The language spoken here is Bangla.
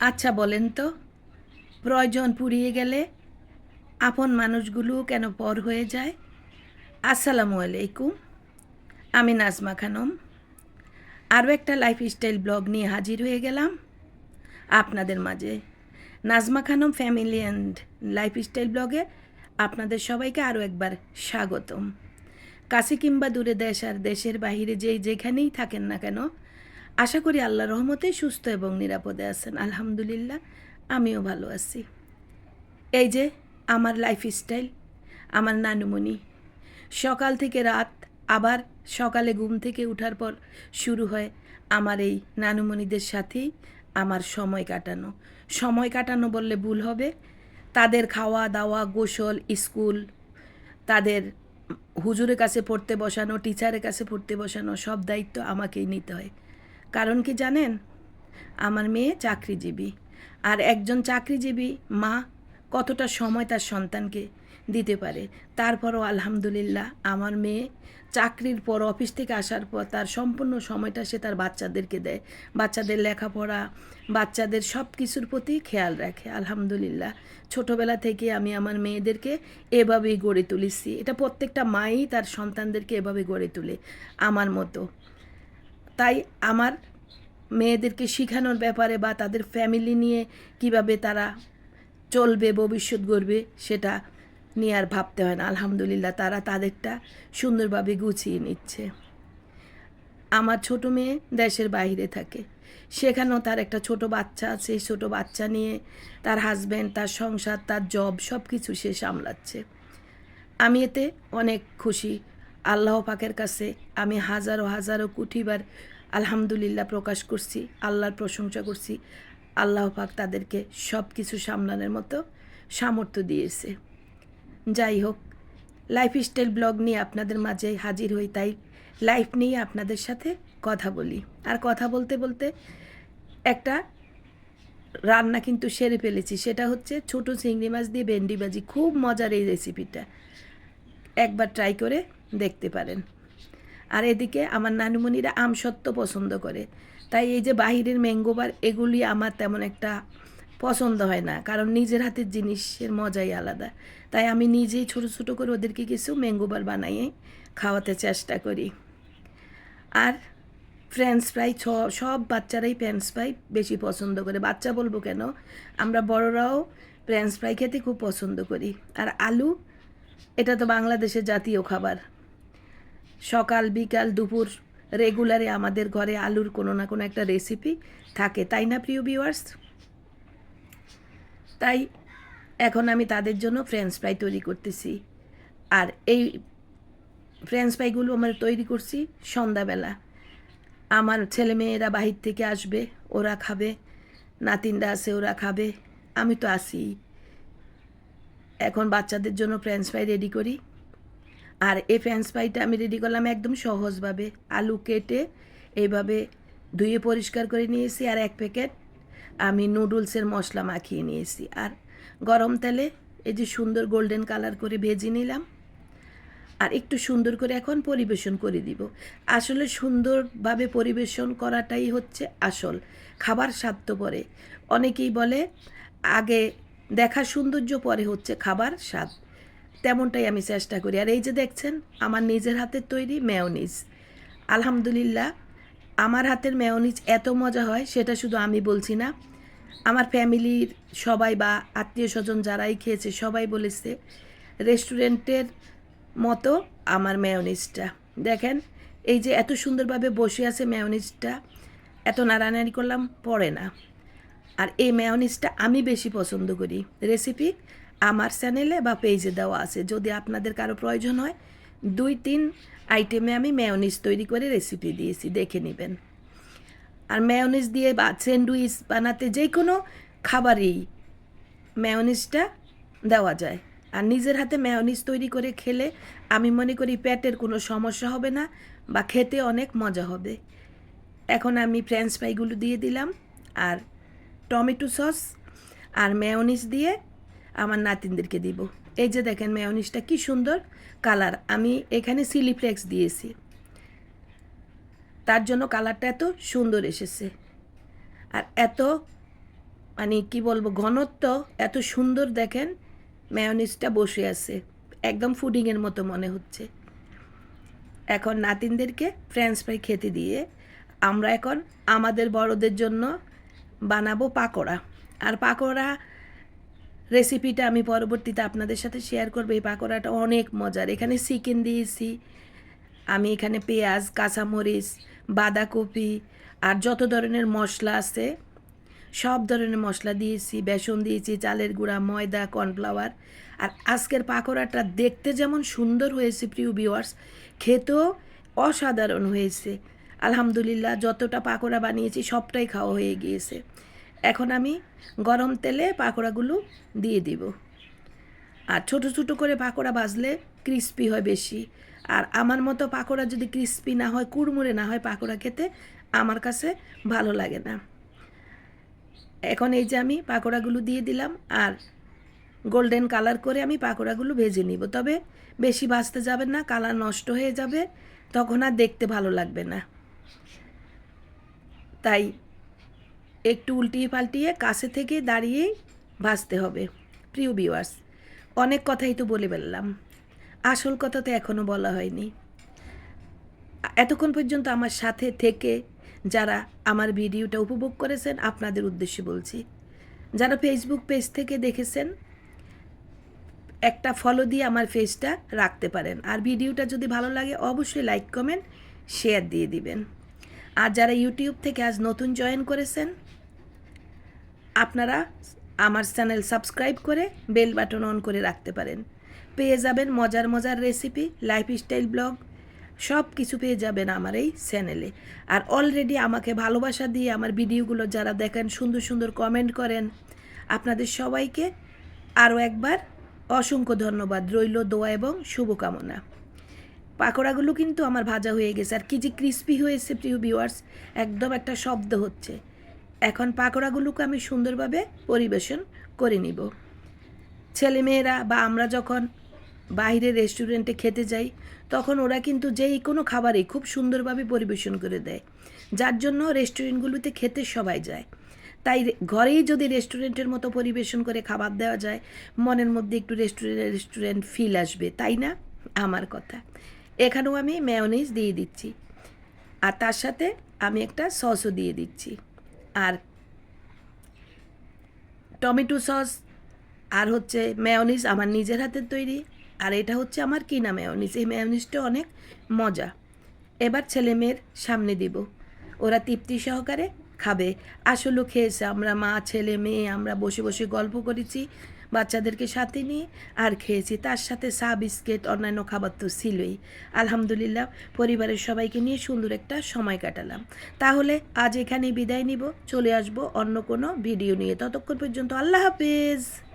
আচ্ছা বলেন তো, প্রয়োজন পুড়িয়ে গেলে আপন মানুষগুলো কেন পর হয়ে যায়? আসসালামু আলাইকুম, আমি নাজমা খানম। আরও একটা লাইফস্টাইল ব্লগ নিয়ে হাজির হয়ে গেলাম। আপনাদের মাঝে Nazma Khanam family and lifestyle ব্লগে আপনাদের সবাইকে আরও একবার স্বাগতম। কাছে কিংবা দূরে দেশ আর দেশের বাহিরে যেই যেখানেই থাকেন না কেন আশা করি আল্লাহ রহমতে সুস্থ এবং নিরাপদে আছেন। আলহামদুলিল্লাহ, আমিও ভালো আছি। এই যে আমার লাইফ স্টাইল আমার নানুমণি, সকাল থেকে রাত, আবার সকালে ঘুম থেকে ওঠার পর শুরু হয় আমার এই নানুমণিদের সাথেই আমার সময় কাটানো। সময় কাটানো বললে ভুল হবে। তাদের খাওয়া দাওয়া, গোসল, স্কুল, তাদের হুজুরের কাছে পড়তে বসানো, টিচারের কাছে পড়তে বসানো সব দায়িত্ব আমাকেই নিতে হয়। কারণ কি জানেন? আমার মেয়ে চাকরিজীবী। আর একজন চাকরিজীবী মা কতটা সময় তার সন্তানকে দিতে পারে? তারপরও আলহামদুলিল্লাহ আমার মেয়ে চাকরির পর অফিস থেকে আসার পর তার সম্পূর্ণ সময়টা সে তার বাচ্চাদেরকে দেয়। বাচ্চাদের লেখাপড়া, বাচ্চাদের সব কিছুর প্রতি খেয়াল রাখে। আলহামদুলিল্লাহ, ছোটোবেলা থেকে আমি আমার মেয়েদেরকে এভাবেই গড়ে তুলেছি। এটা প্রত্যেকটা মাই তার সন্তানদেরকে এভাবে গড়ে তোলে, আমার মতো। তাই আমার মেয়েদেরকে শেখানোর ব্যাপারে বা তাদের ফ্যামিলি নিয়ে কীভাবে তারা চলবে, ভবিষ্যৎ গড়বে, সেটা নিয়ে আর ভাবতে হয় না। আলহামদুলিল্লাহ তারা তাদেরটা সুন্দরভাবে গুছিয়ে নিচ্ছে। আমার ছোট মেয়ে দেশের বাইরে থাকে। সেখানেও তার একটা ছোট বাচ্চা আছে। ছোট বাচ্চা নিয়ে তার হাজব্যান্ড তার সংসার, তার জব সব কিছু সে সামলাচ্ছে। আমি এতে অনেক খুশি। আল্লাহ পাকের কাছে আমি হাজারো হাজারো কোটিবার আলহামদুলিল্লাহ প্রকাশ করছি, আল্লাহর প্রশংসা করছি। আল্লাহ পাক তাদেরকে সব কিছু সামলানোর মতো সামর্থ্য দিয়েছে। যাই হোক, লাইফস্টাইল ব্লগ নিয়ে আপনাদের মাঝে হাজির হই, তাই লাইফ নিয়ে আপনাদের সাথে কথা বলি। আর কথা বলতে বলতে একটা রান্না কিন্তু সেরে ফেলেছি, সেটা হচ্ছে ছোট চিংড়ি মাছ দিয়ে ভেন্ডি ভাজি খুব মজার এই রেসিপিটা একবার ট্রাই করে দেখতে পারেন। আর এদিকে আমার নানুমণিরা আমসত্ত্ব পছন্দ করে। তাই এই যে বাহিরের ম্যাঙ্গোবার এগুলি আমার তেমন একটা পছন্দ হয় না। কারণ নিজের হাতের জিনিসের মজাই আলাদা। তাই আমি নিজেই ছোট ছোট করে ওদেরকে কিছু ম্যাঙ্গোবার বানাইয়ে খাওয়াতে চেষ্টা করি। আর ফ্রেঞ্চ ফ্রাই ছ- সব বাচ্চারাই ফ্রেঞ্চ ফ্রাই বেশি পছন্দ করে। বাচ্চা বলব কেন? আমরা বড়রাও ফ্রেঞ্চ ফ্রাই খেতে খুব পছন্দ করি। আর আলু, এটা তো বাংলাদেশের জাতীয় খাবার। সকাল, বিকাল, দুপুর রেগুলারে আমাদের ঘরে আলুর কোনো না কোনো একটা রেসিপি থাকে। তাই না, প্রিয় ভিউয়ার্স তাই এখন আমি তাদের জন্য ফ্রেঞ্চ ফ্রাই তৈরি করতেছি। আর এই ফ্রেঞ্চ ফ্রাইগুলো আমরা তৈরি করছি সন্ধ্যাবেলা। আমার ছেলে মেয়েরা বাহির থেকে আসবে, ওরা খাবে, নাতিনরা আছে, ওরা খাবে, আমি তো আসি এখন বাচ্চাদের জন্য ফ্রেঞ্চ ফ্রাই রেডি করি। আর এই ফ্রেঞ্চ ফ্রাইটা আমি রেডি করলাম একদম সহজভাবে। আলু কেটে এইভাবে ধুয়ে পরিষ্কার করে নিয়েছি আর এক প্যাকেট আমি নুডলসের মশলা মাখিয়ে নিয়েছি। আর গরম তেলে এই যে সুন্দর গোল্ডেন কালার করে ভেজে নিলাম। আর একটু সুন্দর করে এখন পরিবেশন করে দিব। আসলে সুন্দরভাবে পরিবেশন করাটাই হচ্ছে আসল। খাবার স্বাদ তো পরে। অনেকেই বলে, আগে দেখা সৌন্দর্য পরে হচ্ছে খাবার স্বাদ। তেমনটাই আমি চেষ্টা করি। আর এই যে দেখছেন, আমার নিজের হাতের তৈরি মেয়নিজ আলহামদুলিল্লাহ, আমার হাতের মেয়নিজ এত মজা হয়, সেটা শুধু আমি বলছি না। আমার ফ্যামিলির সবাই বা আত্মীয় স্বজন যারাই খেয়েছে, সবাই বলেছে, রেস্টুরেন্টের মতো আমার মেয়নিজটা দেখেন, এই যে এত সুন্দরভাবে বসে আছে মেয়নিজটা এত নাড়ানাড়ি করলাম, পড়ে না। আর এই মেয়নিজটা আমি বেশি পছন্দ করি। রেসিপি আমার চ্যানেলে বা পেজে দেওয়া আছে। যদি আপনাদের কারও প্রয়োজন হয়, দুই, তিন আইটেমে আমি মেয়নিজ তৈরি করে রেসিপি দিয়েছি, দেখে নেবেন। আর মেয়নিজ দিয়ে বা স্যান্ডউইচ বানাতে যে কোনো খাবারেই মেয়নিজটা দেওয়া যায়। আর নিজের হাতে মেয়নিজ তৈরি করে খেলে আমি মনে করি পেটের কোনো সমস্যা হবে না বা খেতে অনেক মজা হবে। এখন আমি ফ্রেঞ্চ ফ্রাইগুলো দিয়ে দিলাম, আর টমেটো সস, আর মেয়নিজ দিয়ে আমার নাতিনদেরকে দিব। এই যে দেখেন মেয়নিজটা কি সুন্দর কালার আমি এখানে চিলি ফ্লেক্স দিয়েছি। তার জন্য কালারটা এত সুন্দর এসেছে। আর এত মানে কি বলব, ঘনত্ব এত সুন্দর দেখেন মেয়নিজটা বসে আছে। একদম ফুডিংয়ের মতো মনে হচ্ছে। এখন নাতিনদেরকে ফ্রেঞ্চ ফ্রাই খেতে দিয়ে আমরা এখন আমাদের বড়দের জন্য বানাবো পাকোড়া। আর পাকোড়া রেসিপিটা আমি পরবর্তীতে আপনাদের সাথে শেয়ার করব। এই পাকোড়াটা অনেক মজার। এখানে চিকেন দিয়েছি, আমি এখানে পেঁয়াজ, কাঁচামরিচ, বাঁধাকপি আর যত ধরনের মশলা আছে, সব ধরনের মশলা দিয়েছি, বেসন দিয়েছি, চালের গুঁড়া, ময়দা, কর্নফ্লাওয়ার। আর আজকের পাকোড়াটা দেখতে যেমন সুন্দর হয়েছে, প্রিয় ভিউয়ার্স খেতেও অসাধারণ হয়েছে। আলহামদুলিল্লাহ, যতটা পাকোড়া বানিয়েছি, সবটাই খাওয়া হয়ে গিয়েছে। এখন আমি গরম তেলে পাকোড়াগুলো দিয়ে দিব। আর ছোট ছোট করে পাকোড়া ভাজলে ক্রিস্পি হয় বেশি। আর আমার মতো পাকোড়া যদি ক্রিস্পি না হয়, কুড়মুড়ে না হয় পাকোড়া খেতে, আমার কাছে ভালো লাগে না। এখন এই যে আমি পাকোড়াগুলো দিয়ে দিলাম, আর গোল্ডেন কালার করে আমি পাকোড়াগুলো ভেজে নিব। তবে বেশি ভাজতে যাবেন না কালার নষ্ট হয়ে যাবে, তখন আর দেখতে ভালো লাগবে না। তাই একটু উল্টিয়ে পাল্টিয়ে কাছে থেকে দাঁড়িয়েই ভাজতে হবে, প্রিয় ভিউয়ার্স অনেক কথাই তো বলে ফেললাম। আসল কথা তো এখনও বলা হয়নি। এতক্ষণ পর্যন্ত আমার সাথে থেকে যারা আমার ভিডিওটা উপভোগ করেছেন, আপনাদের উদ্দেশ্যে বলছি, যারা ফেসবুক পেজ থেকে দেখেছেন, একটা ফলো দিয়ে আমার পেজটা রাখতে পারেন। আর ভিডিওটা যদি ভালো লাগে, অবশ্যই লাইক কমেন্ট শেয়ার দিয়ে দিবেন। আর যারা ইউটিউব থেকে আজ নতুন জয়েন করেছেন আপনারা আমার চ্যানেল সাবস্ক্রাইব করে বেল বাটন অন করে রাখতে পারেন। পেয়ে যাবেন মজার মজার রেসিপি লাইফস্টাইল ব্লগ সব কিছু পেয়ে যাবেন আমার এই চ্যানেলে আর অলরেডি আমাকে ভালোবাসা দিয়ে আমার ভিডিওগুলো যারা দেখেন, সুন্দর সুন্দর কমেন্ট করেন, আপনাদের সবাইকে আরও একবার অসংখ্য ধন্যবাদ। রইল দোয়া এবং শুভকামনা। পাকোড়াগুলো কিন্তু আমার ভাজা হয়ে গেছে। আর কি যে ক্রিস্পি হয়েছে, প্রিয় ভিউয়ার্স একদম একটা শব্দ হচ্ছে। এখন পাকোড়াগুলোকে আমি সুন্দরভাবে পরিবেশন করে নিব। ছেলেমেয়েরা বা আমরা যখন বাইরে রেস্টুরেন্টে খেতে যাই, তখন ওরা কিন্তু যেই কোনো খাবারই খুব সুন্দরভাবে পরিবেশন করে দেয়, যার জন্য রেস্টুরেন্টগুলোতে খেতে সবাই যায়। তাই ঘরেই যদি রেস্টুরেন্টের মতো পরিবেশন করে খাবার দেওয়া যায়, মনের মধ্যে একটু রেস্টুরেন্ট রেস্টুরেন্ট ফিল আসবে, তাই না? আমার কথা। এখানেও আমি মেয়নিজ দিয়ে দিচ্ছি। আর তার সাথে আমি একটা সসও দিয়ে দিচ্ছি। আর টমেটো সস, আর হচ্ছে মেয়নিজ আমার নিজের হাতের তৈরি, আর এটা হচ্ছে আমার কিনা মেয়নিজ এই মেয়নিজটা অনেক মজা। এবার ছেলে মেয়ের সামনে দিব। ওরা তৃপ্তি সহকারে খাবে। আসলেও খেয়েছে। আমরা মা, ছেলে, মেয়ে, আমরা বসে বসে গল্প করেছি। বাচ্চাদেরকে সাথে নিয়ে আর খেয়েছি। তার সাথে চা, বিস্কিট, অন্যান্য খাবার তো ছিলই। আলহামদুলিল্লাহ, পরিবারের সবাইকে নিয়ে সুন্দর একটা সময় কাটালাম। তাহলে আজ এখানেই বিদায় নিব। চলে আসব অন্য কোনো ভিডিও নিয়ে। ততক্ষণ পর্যন্ত আল্লাহ হাফেজ।